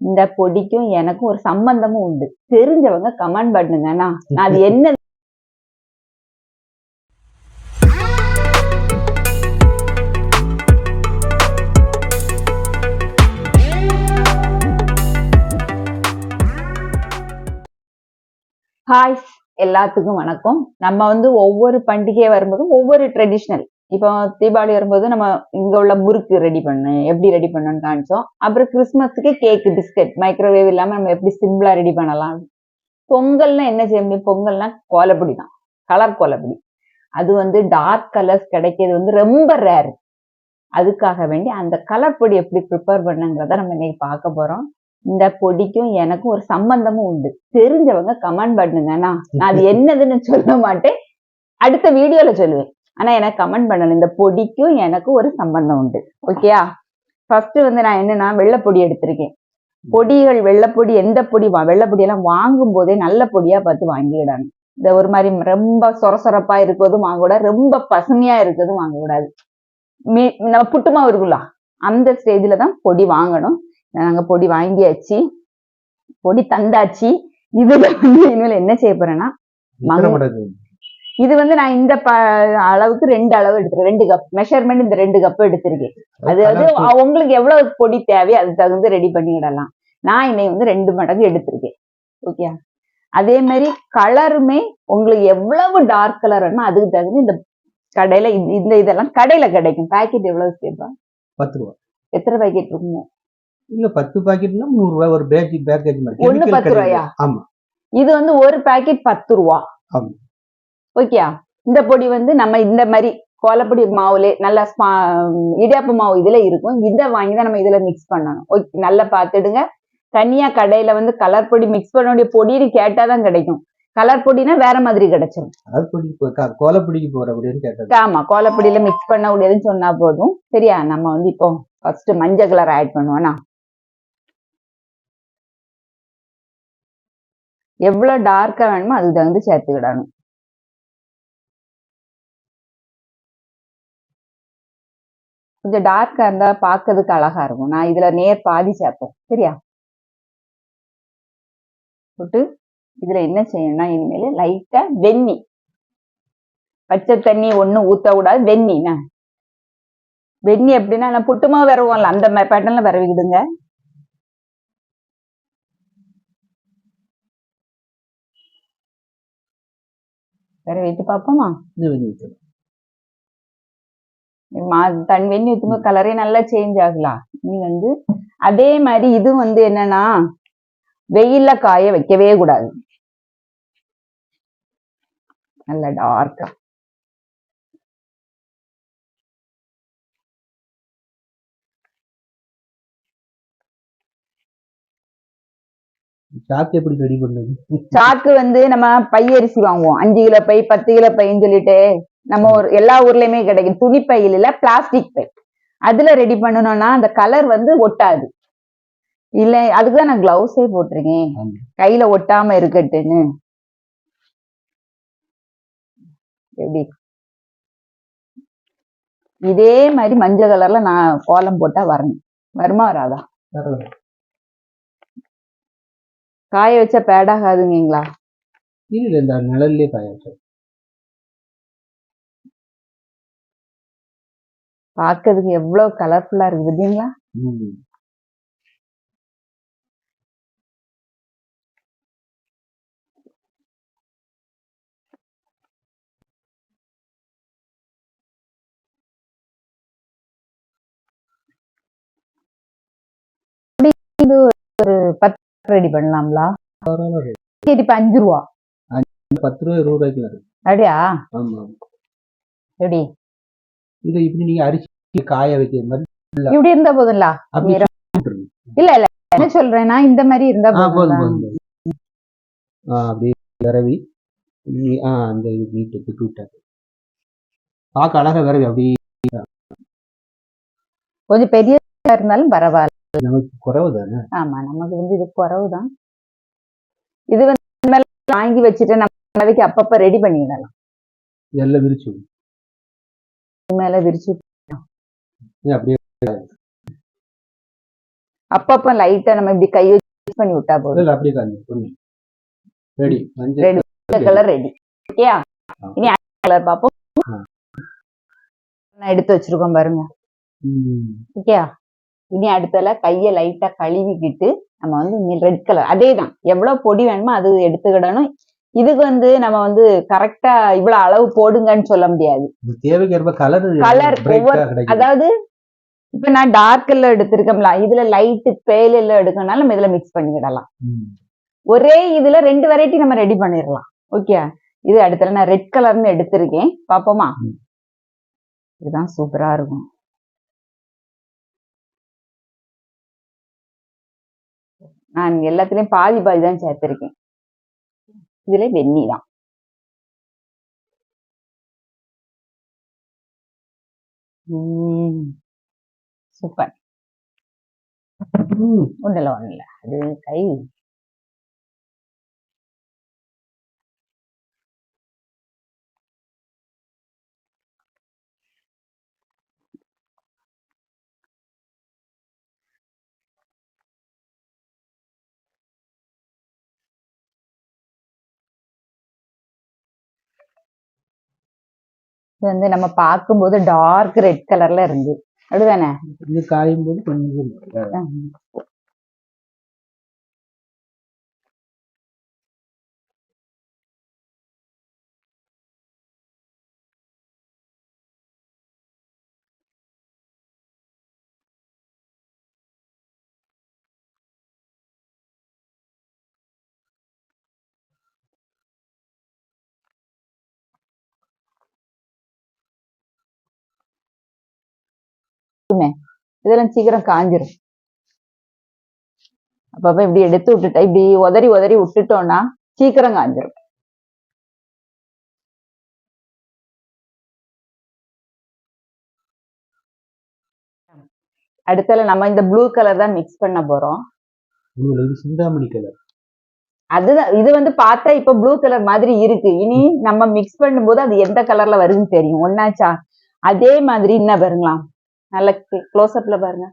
இந்த பொடிக்கும் எனக்கும் ஒரு சம்பந்தமும் உண்டு. தெரிஞ்சவங்க கமெண்ட் பண்ணுங்கண்ணா நான் அது என்ன ஹாய் எல்லாத்துக்கும் வணக்கம். நம்ம வந்து ஒவ்வொரு பண்டிகை வரும்போதும் ஒவ்வொரு ட்ரெடிஷ்னல் இப்போ தீபாவளி வரும்போது நம்ம இங்க உள்ள முறுக்கு ரெடி பண்ணு எப்படி ரெடி பண்ணணும்னு காமிச்சோம். அப்புறம் கிறிஸ்மஸுக்கு கேக் பிஸ்கட் மைக்ரோவேவ் இல்லாம நம்ம எப்படி சிம்பிளா ரெடி பண்ணலாம். பொங்கல்னா என்ன செய்ய முடியும் பொங்கல்னா கோலப்பொடி தான். கலர் கோலப்பொடி. அது வந்து டார்க் கலர்ஸ் கிடைக்கிறது வந்து ரொம்ப ரேர் அதுக்காக வேண்டி அந்த கலர் பொடி எப்படி ப்ரிப்பேர் பண்ணுங்கிறத நம்ம இன்னைக்கு பார்க்க போறோம். இந்த பொடிக்கும் எனக்கும் ஒரு சம்பந்தமும் உண்டு. தெரிஞ்சவங்க கமெண்ட் பண்ணுங்கண்ணா நான் அது என்னதுன்னு சொல்ல மாட்டேன். அடுத்த வீடியோல சொல்லுவேன். ஆனா எனக்கு கமெண்ட் பண்ணணும் இந்த பொடிக்கும் எனக்கும் ஒரு சம்பந்தம் உண்டு. ஓகேயா ஃபர்ஸ்ட் வந்து நான் என்னன்னா வெள்ளைப்பொடி எடுத்திருக்கேன். பொடிகள் வெள்ளைப்பொடி எந்த பொடி வா வெள்ளைப்பொடி எல்லாம் வாங்கும் போதே நல்ல பொடியா பார்த்து வாங்கிவிடாங்க இந்த ஒரு மாதிரி ரொம்ப சொர சொரப்பா இருக்கிறதும் வாங்கக்கூடாது ரொம்ப பசுமையா இருக்கிறதும் வாங்கக்கூடாது. மீ நம்ம புட்டு மாவு இருக்குல்ல அந்த ஸ்டேஜ்ல தான் பொடி வாங்கணும். நாங்க பொடி வாங்கியாச்சு. பொடி தந்தாச்சு. இதுல வந்து இனிமேல் என்ன செய்ய போறேன்னா இது வந்து நான் இந்த அளவுக்கு ரெண்டு அளவு எடுத்துருக்கேன். ரெண்டு கப் மெஷர்மெண்ட் இந்த ரெண்டு கப் எடுத்திருக்கேன். அது அது கலர் உங்களுக்கு எவ்வளவு பொடி தேவையோ அது தகுந்து ரெடி பண்ணிடலாம் நான் இன்னைக்கு வந்து ரெண்டு மடங்கு எடுத்திருக்கேன். ஓகே அதே மாதிரி கலருமே உங்களுக்கு எவ்வளவு டார்க் கலர் வேணுமோ அதுக்கு தகுந்து இந்த கடையில இந்த- இதெல்லாம் கடையில கிடைக்கும். பாக்கெட் எவ்வளவு சேர்ப்பா? பத்து ரூபா. எத்தனை பாக்கெட் இருக்குமோ இல்ல பத்து பாக்கெட்னா நூறு ரூபாய் ஒரு பேஜ் பேக்கேஜ் மாதிரி. Chemical பத்து. ரூபாயா? ஆமா. இது வந்து ஒரு பாக்கெட் பத்து ரூபா. ஆமா. ஓகே இந்த பொடி வந்து நம்ம இந்த மாதிரி கோலப்பொடி மாவுல நல்ல இடியாப்பு மாவு இதுல இருக்கும். இதை வாங்கி தான் நம்ம இதுல மிக்ஸ் பண்ணணும். ஓகே நல்லா பார்த்துடுங்க. தனியா கடையில வந்து கலர் பொடி மிக்ஸ் பண்ண வேண்டிய பொடின்னு கேட்டாதான் கிடைக்கும். கலர் பொடினா வேற மாதிரி கிடைச்சிரும். அது பொடி இப்போ க- கோலப்பொடிக்கு போற அப்படின்னு ஆமா கோலப்பொடியில மிக்ஸ் பண்ண முடியாதுன்னு சொன்னா போதும். சரியா நம்ம வந்து இப்போ ஃபர்ஸ்ட் மஞ்சள் கலர் ஆட் பண்ணுவோம்னா எவ்வளவு டார்க்கா வேணுமோ அதுக்கு தகுந்து சேர்த்துக்கிடணும். கொஞ்சம் டார்க்கா இருந்தா பார்க்கறதுக்கு அழகா இருக்கும். நான் இதுல நேர் பாதி சேர்ப்பேன். சரியா? போட்டு இதுல என்ன செய்யணும்னா இனிமேல் லைட்டா வெந்நி பச்சை தண்ணி ஒண்ணும் ஊத்த கூடாது வெந்நிண்ணா வெந்நி எப்படின்னா நான் புட்டுமா விரவோம்ல அந்த மாதிரி பேட்டர்ல விரவிக்கிடுங்க. விரவிட்டு பார்ப்போமா? தன் வெந்நி ஊத்தும்போது கலரே நல்லா சேஞ்ச் ஆகலாம். நீ வந்து அதே மாதிரி இது வந்து என்னன்னா வெயில்ல காய வைக்கவே கூடாது. நல்ல டார்க்கா சாக்கு எப்படி ரெடி பண்ணது சாக்கு வந்து நம்ம பையரிசி வாங்குவோம். அஞ்சு கிலோ பை பத்து கிலோ பைன்னு சொல்லிட்டு. நம்ம ஒரு எல்லா ஊர்லயுமே கிடைக்கும். துணி பையில் இல்ல பிளாஸ்டிக் பை. அதுல ரெடி பண்ணணும்னா அந்த கலர் வந்து ஒட்டாது. இல்ல அதுக்குதான் நான் கிளவுஸே போட்டிருக்கேன். கையில ஒட்டாம இருக்கட்டுன்னு எப்படி? இதே மாதிரி மஞ்சள் கலர்ல நான் கோலம் போட்டா வரணும் வருமா வராதா. காய வச்சா பேடாகாதுங்களா இல்ல இந்த நிழல்லே காய வச்சது. பார்க்கிறதுக்கு எவ்வளவு கலர்ஃபுல்லா இருக்கு பார்த்தீங்களா ம். ரெடி பண்ணலாம்ல. சரி இப்ப அஞ்சு ரூபா. பத்து ரூபாய் இருபது ரூபாய்க்கு அப்படியா? ஆமா எப்படி இது இப்படி நீங்க அரிசி காய வைக்கிற மாதிரி இப்படி இருந்தா. சுட்டுருங்க. இல்ல இல்ல. என்ன சொல்றேன்னா இந்த மாதிரி இருந்தா போதும் அப்படியே விரவி அந்த நீட்டு விட்டு விட்டாரு பார்க்க அழகா விரவி அப்படியே. கொஞ்சம் பெரிய இருந்தாலும் பரவாயில்ல. நமக்கு குறைவு தானே? ஆமா நமக்கு வந்து இது குறவுதான் இது வந்து வாங்கி வச்சுட்டு நம்ம அப்பப்ப ரெடி பண்ணிடலாம். எல்லாம் விரிச்சு. மேல விரிச்சு அப்படியே அப்பப்ப லைட்டா நம்ம இப்படி கை வச்சு பண்ணி விட்டா போதும். இல்ல அப்படியே ரெடி மஞ்சள் Ready. கலர் ரெடி ஓகேயா. இனி கலர் பாப்போம். நான் எடுத்து வச்சிருக்கோம் பாருங்க. ஓகேயா இனி அடுத்தல கைய லைட்டா கழுவிக்கிட்டு நம்ம வந்து ரெட் கலர் அதே தான் எவ்வளவு பொடி வேணுமோ அது எடுத்துக்கிடணும். இதுக்கு வந்து நம்ம வந்து கரெக்டா இவ்வளவு அளவு போடுங்கன்னு சொல்ல முடியாது. தேவைக்கேற்ப கலர் Colour ஒவ்வொரு- அதாவது இப்ப நான் டார்க் எல்லாம் எடுத்திருக்கோம்ல இதுல லைட் பேல் எல்லாம் எடுக்கனால நம்ம இதுல மிக்ஸ் பண்ணிக்கிடலாம். ஒரே இதுல ரெண்டு வெரைட்டி நம்ம ரெடி பண்ணிடலாம். ஓகே இது அடுத்தல நான் ரெட் கலர்னு எடுத்திருக்கேன். பாப்போமா. இதுதான் சூப்பரா இருக்கும். நான் எல்லாத்துலயும் பாதி பாதி தான் சேர்த்திருக்கேன். இதுல வெந்நி தான் சூப்பர் ம். ஒண்ணுல ஒண்ணுல அது கை இது வந்து நம்ம பார்க்கும்போது டார்க் ரெட் கலர்ல இருந்து. அப்படிதானே? இது காயும் போது கொஞ்சம் இதெல்லாம் சீக்கிரம் காஞ்சிரும். அப்பப்ப இப்படி எடுத்து விட்டுட்டா இப்படி உதறி உதறி விட்டுட்டோம்னா சீக்கிரம் காஞ்சிரும். அடுத்தல நம்ம இந்த ப்ளூ கலர் தான் மிக்ஸ் பண்ண போறோம். அதுதான் இது வந்து பார்த்தா இப்ப ப்ளூ கலர் மாதிரி இருக்கு. இனி நம்ம மிக்ஸ் பண்ணும்போது அது எந்த கலர்ல வருதுன்னு தெரியும். ஒன்னாச்சா அதே மாதிரி என்ன பாருங்களாம் நல்ல க்ளோஸ் அப்ல பாருங்க.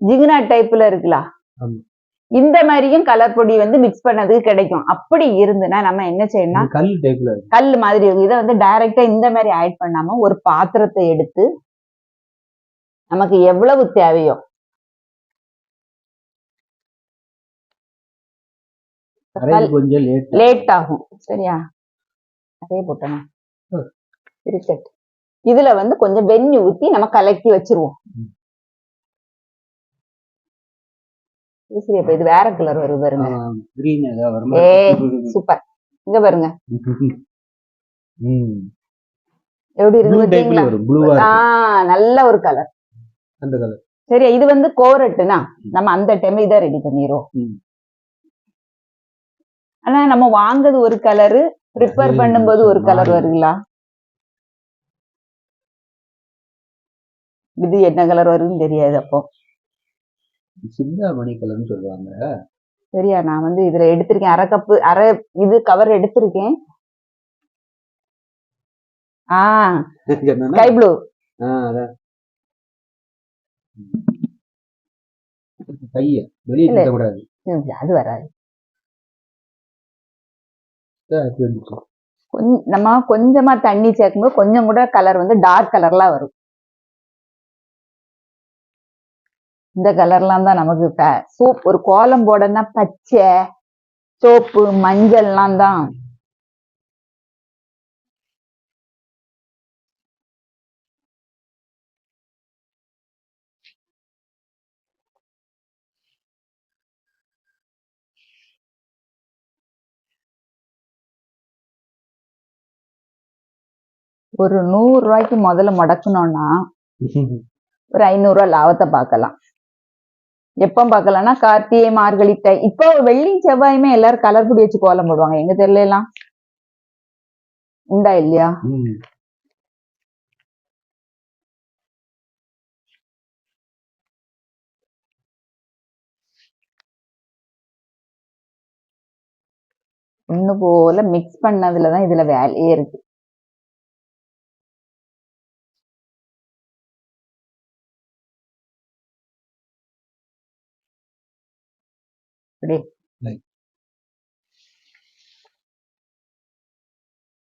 ஜிகினா டைப்ல இருக்குல்ல. இந்த மாதிரியும் கலர் பொடி வந்து மிக்ஸ் பண்ணதுக்கு கிடைக்கும். அப்படி இருந்துன்னா நம்ம என்ன செய்யணும்னா இது கல் டைப்ல கல் மாதிரி இருக்கும். இதை வந்து டைரக்டா இந்த மாதிரி ஆட் பண்ணாம ஒரு பாத்திரத்தை எடுத்து நமக்கு எவ்வளவு தேவையோ லேட் ஆகும். சரியா? அதே போட்டணும் ம். இதுல வந்து கொஞ்சம் வெண்ணி ஊத்தி நம்ம கலக்கி வச்சிருவோம். இது வேற கலர் வருது பாருங்க. வருமா? சூப்பர். இங்க பாருங்க. எப்படி இருக்கு. வரும் நல்ல ஒரு கலர் அந்த கலர் சரியா இது வந்து கோரட்டுனா நம்ம அந்த டைம் இதை ரெடி பண்ணிடுவோம். ஆனா நம்ம வாங்குறது ஒரு கலரு ப்ரிப்பேர் பண்ணும்போது ஒரு கலர். வருங்களா? இது என்ன கலர் வரும்னு தெரியாது அப்போ. சிந்தாமணி கலர்னு சொல்லுவாங்க. சரியா நான் வந்து இதுல எடுத்திருக்கேன். அரை கப்பு அரை இது கவர் எடுத்திருக்கேன். ஆ. ஸ்கை ப்ளூ கைய வெளியே அது வராது. நம்ம கொஞ்சமா தண்ணி சேர்க்கும்போது கொஞ்சம் கூட கலர் வந்து டார்க் கலர்லாம் வரும். இந்த கலர்லாம் தான் நமக்கு சூப் ஒரு கோலம் போடனா பச்சை சோப்பு மஞ்சள்லாம் தான். ஒரு நூறு ரூபாய்க்கு முதல்ல முடக்கணும்னா ஒரு ஐநூறு ரூபாய் லாபத்தை பார்க்கலாம். எப்போ பார்க்கலாம்னா கார்த்திகை மார்கழி தை. இப்போ வெள்ளி செவ்வாயுமே எல்லாரும் கலர் பொடி வச்சு கோலம் போடுவாங்க. எங்க தெரியல எல்லாம்? உண்டா இல்லையா. ஒண்ணு போல மிக்ஸ் பண்ணதுலதான் இதுல வேலையே இருக்கு. இப்படி.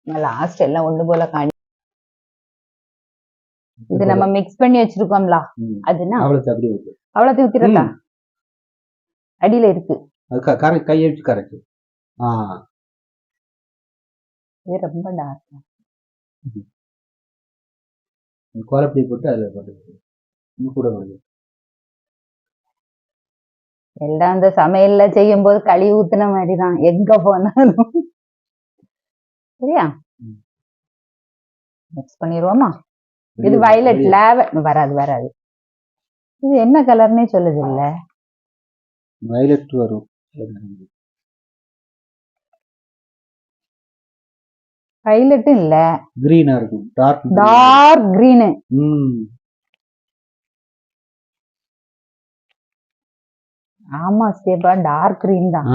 லாஸ்ட் எல்லாம் ஒண்ணு போல காணி இது நம்ம மிக்ஸ் பண்ணி வச்சிருக்கோம்ல. அதுனா அவ்வளவு அப்படி ஓகே அவ்வளோத்தையும் ஊத்திரட்டா? அடியில இருக்கு. அது க- கரெக்ட் கையை வச்சு கரெக்ட் ஆ. இது ரொம்ப டார்க் கோலப்படி போட்டு அதில் போட்டு இன்னும் கூட வருது. எல்லாம் இந்த சமையல்ல செய்யும் போது களி ஊத்துன மாதிரி தான் எங்க போனாலும். சரியா. மிக்ஸ் பண்ணிடுவோமா இது வயலட் லேவ வராது வராது. இது என்ன கலர்னே சொல்லுது இல்ல? வயலட் வரும். வயலட்டும் இல்ல. கிரீனா இருக்கும். டார்க் டார்க் கிரீனு ஆமா ஸ்டேபா டார்க் கிரீன் தான்.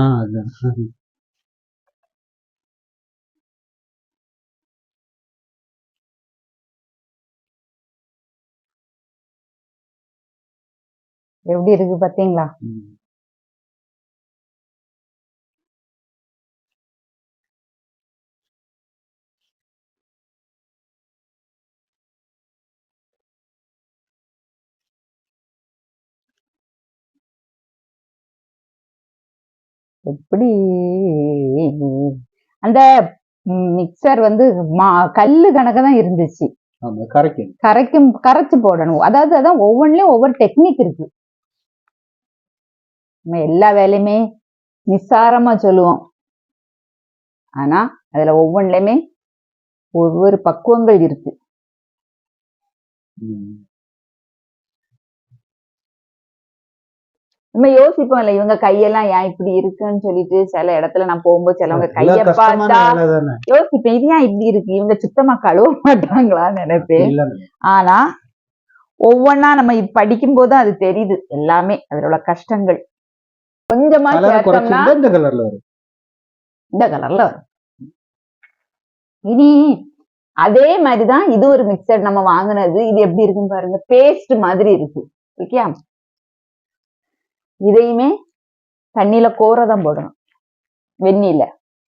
எப்படி இருக்கு பாத்தீங்களா? எப்படி? அந்த மிக்சர் வந்து மா கல்லு கணக்கு தான் இருந்துச்சு. கரெக்ட் கரைக்கும் கரைச்சு போடணும். அதாவது அதான் ஒவ்வொன்றுலயும் ஒவ்வொரு டெக்னிக் இருக்கு. நம்ம எல்லா வேலையுமே நிஸ்சாரமா சொல்லுவோம். ஆனா அதுல ஒவ்வொன்றுலயுமே ஒவ்வொரு பக்குவங்கள் இருக்கு. நம்ம யோசிப்போம் இல்ல இவங்க கையெல்லாம் ஏன் இப்படி இருக்குன்னு சொல்லிட்டு சில இடத்துல நான் போகும்போது சிலவங்க கைய பார்த்தா யோசிப்பேன் இது ஏன் இப்படி இருக்கு? இவங்க சுத்தமா கழுவ மாட்டாங்களான்னு நினைப்பேன். ஆனா ஒவ்வொன்னா நம்ம இது படிக்கும்போது அது தெரியுது எல்லாமே உள்ள கஷ்டங்கள். கொஞ்சமா சேர்த்தோம்னா இந்த கலர்ல வரும். இந்த கலர்ல வரும். இனி அதே மாதிரிதான் இது ஒரு மிக்சர் நம்ம வாங்குனது இது எப்படி இருக்குன்னு பாருங்க பேஸ்ட் மாதிரி இருக்கு ஓகே இதையுமே தண்ணியில கோரதான் போடணும். வெந்நில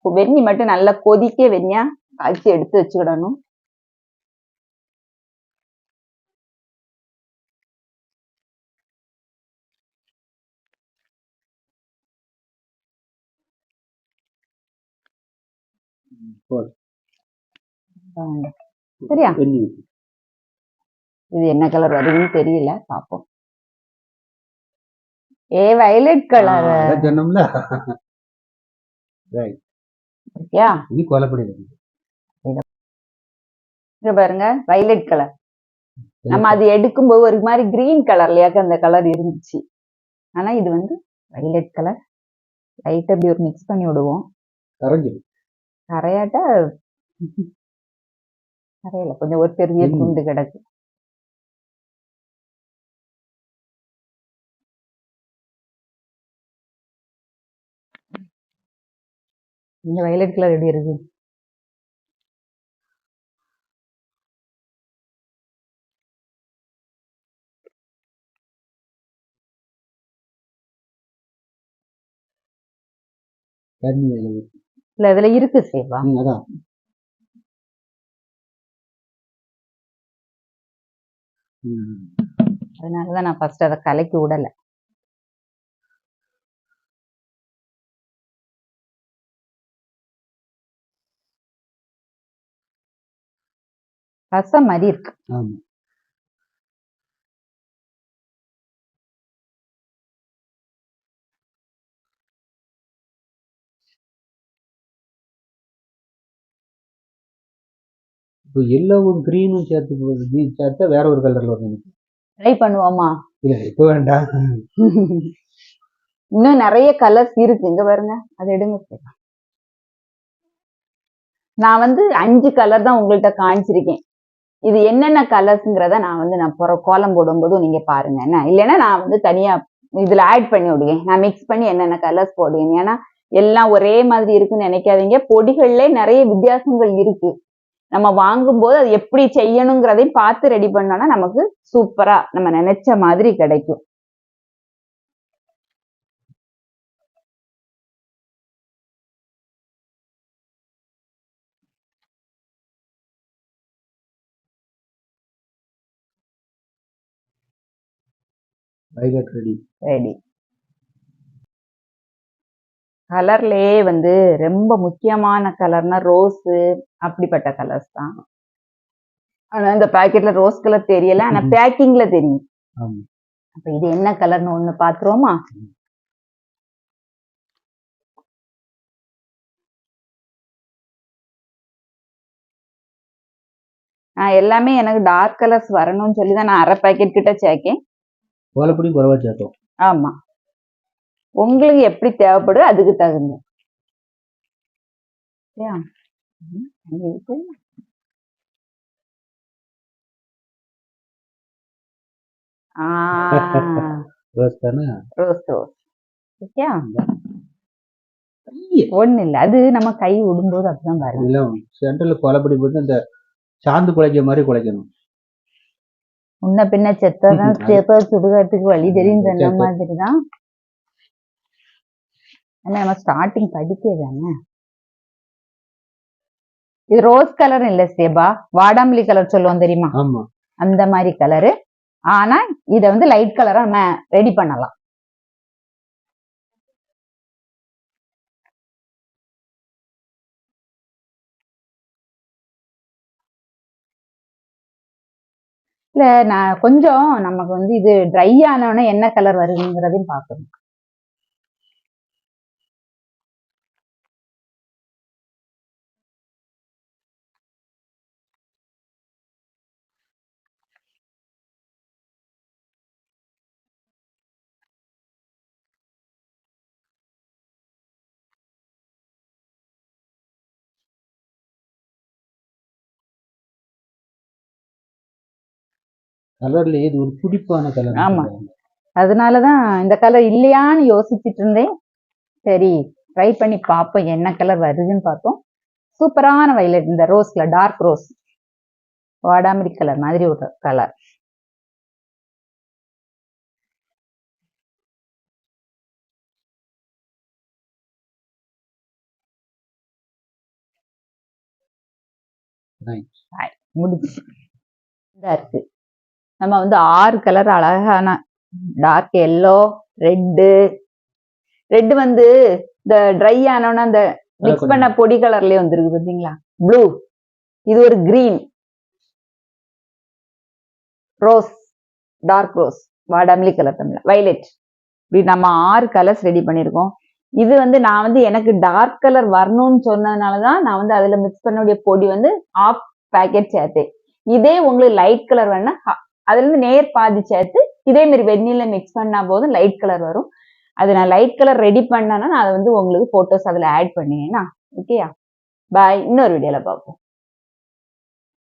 வெந்நி மட்டும் நல்லா கொதிக்க வெந்நியா காய்ச்சி எடுத்து வச்சுக்கிடணும். சரியா? இது என்ன கலர் வருதுன்னு தெரியல. பாப்போம். ஏ வயலட் கலர். சொன்னோம்ல. ஓகேயா? இது கோலப்படி. இங்க பாருங்க வயலட் கலர். நம்ம அது எடுக்கும்போது ஒரு மாதிரி கிரீன் கலர்லயாக்க அந்த கலர் இருந்துச்சு. ஆனா இது வந்து வயலட் கலர். லைட் அப்படி ஒரு மிக்ஸ் பண்ணி விடுவோம். கரைஞ்சிடும் கரையாட்ட? கரையில. கொஞ்சம் ஒரு பெரிய ம். துண்டு கிடக்கு. இந்த வயலட் கலர் எப்படி இருக்கு. இல்ல இதுல இருக்கு சேவா. அதனாலதான் நான் ஃபர்ஸ்ட் அதை கலக்கி விடல ரசம் மாதிரி இருக்கு ஆமா. இப்போ எல்லோவும் கிரீனும் சேர்த்து சேர்த்தா வேற ஒரு கலர்ல வரும். எனக்கு. ட்ரை பண்ணுவோமா இல்ல இப்போ வேண்டாம். இன்னும் நிறைய கலர்ஸ் இருக்கு. இங்க பாருங்க அதை எடுங்க. நான் வந்து அஞ்சு கலர் தான் உங்கள்ட்ட காமிச்சிருக்கேன். இது என்னென்ன கலர்ஸ்ங்கிறத நான் வந்து நான் புற கோலம் போடும்போதும் நீங்க பாருங்க. என்ன? இல்லைன்னா நான் வந்து தனியா இதுல ஆட் பண்ணி விடுவேன் நான் மிக்ஸ் பண்ணி என்னென்ன கலர்ஸ் போடுவேன் ஏன்னா எல்லாம் ஒரே மாதிரி இருக்குன்னு நினைக்காதீங்க. பொடிகள்ல நிறைய வித்தியாசங்கள் இருக்கு. நம்ம வாங்கும்போது அது எப்படி செய்யணுங்கிறதையும் பார்த்து ரெடி பண்ணோம்னா நமக்கு சூப்பரா நம்ம நினைச்ச மாதிரி கிடைக்கும். Violet ready. ரெடி. கலர்லயே வந்து ரொம்ப முக்கியமான கலர்னா ரோஸு அப்படிப்பட்ட கலர்ஸ் தான். ஆனா இந்த பாக்கெட்ல ரோஸ் கலர் தெரியல ஆனா. பேக்கிங்ல தெரியும். அப்ப இது என்ன கலர்னு ஒண்ணு பாத்துருவோமா? நான் எல்லாமே எனக்கு டார்க் கலர்ஸ் வரணும்னு சொல்லி தான் நான் அரை பாக்கெட் கிட்ட சேர்க்கேன். ஓலப்பொடி குறைவா சேர்த்தோம். ஆமா. உங்களுக்கு எப்படி தேவைப்படுதோ அதுக்கு தகுந்த. ரோஸ் தானே? ரோஸ் ரோஸ் ஓகேயா ஐயே. ஒண்ணு இல்ல. அது நம்ம கை விடும்போது அப்படிதான் பாருங்க. சென்டர்ல கொலைப்பொடி போட்டு அந்த சாந்து குலைக்கிற மாதிரி குலைக்கணும் முன்ன பின்ன செத்ததான் ம்ஹும். செத்த சுடுகாட்டுக்கு வழி தெரியும் சொன்ன. மாதிரி தான் நம்ம ஸ்டார்டிங் படிக்க தானே. இது ரோஸ் கலர் இல்ல சேபா. வாடாமல்லி கலர் சொல்லுவோம் தெரியுமா? அந்த மாதிரி கலரு ஆனா இத வந்து லைட் கலரா நம்ம ரெடி பண்ணலாம். இல்ல நான் கொஞ்சம் நமக்கு வந்து இது ட்ரை ஆனவுடனே என்ன கலர் வருதுங்கிறதையும் பார்க்கணும். கலர்ல இது ஒரு துடிப்பான கலர் ஆமா. அதனாலதான் இந்த கலர் இல்லையான்னு யோசிச்சுட்டு இருந்தேன் சரி ட்ரை பண்ணி பார்ப்போம் என்ன கலர் வருதுன்னு பார்த்தோம் சூப்பரான வயலட் இந்த ரோஸ்ல டார்க் ரோஸ் வாடாமல்லி கலர் மாதிரி ஒரு கலர் முடிச்சு இருக்கு. நம்ம வந்து ஆறு கலர் அழகான டார்க் எல்லோ ரெட்டு ரெட் வந்து இந்த ட்ரை ஆனோன்னா அந்த மிக்ஸ் பண்ண பொடி கலர்லயே வந்துருக்கு பாத்தீங்களா? ப்ளூ இது ஒரு கிரீன் ரோஸ் டார்க் ரோஸ் வாடாமல்லி கலர் தமிழ். வைலட் இப்படி நம்ம ஆறு கலர்ஸ் ரெடி பண்ணியிருக்கோம் இது வந்து நான் வந்து எனக்கு டார்க் கலர் வரணும்னு சொன்னதுனால தான் நான் வந்து அதுல மிக்ஸ் பண்ணக்கூடிய பொடி வந்து ஆஃப் பேக்கெட் சேர்த்தேன். இதே உங்களுக்கு லைட் கலர் வேணா அதுலேருந்து அதுல இருந்து நேர் பாதி சேர்த்து இதே மாதிரி வெந்நில மிக்ஸ் பண்ணா போதும் லைட் கலர் வரும். அது நான் லைட் கலர் ரெடி பண்ணேன்னா நான் அதை வந்து உங்களுக்கு போட்டோஸ் அதுல ஆட் பண்ணினேன்னா ஓகேயா பாய் இன்னொரு வீடியோல பார்ப்போம்.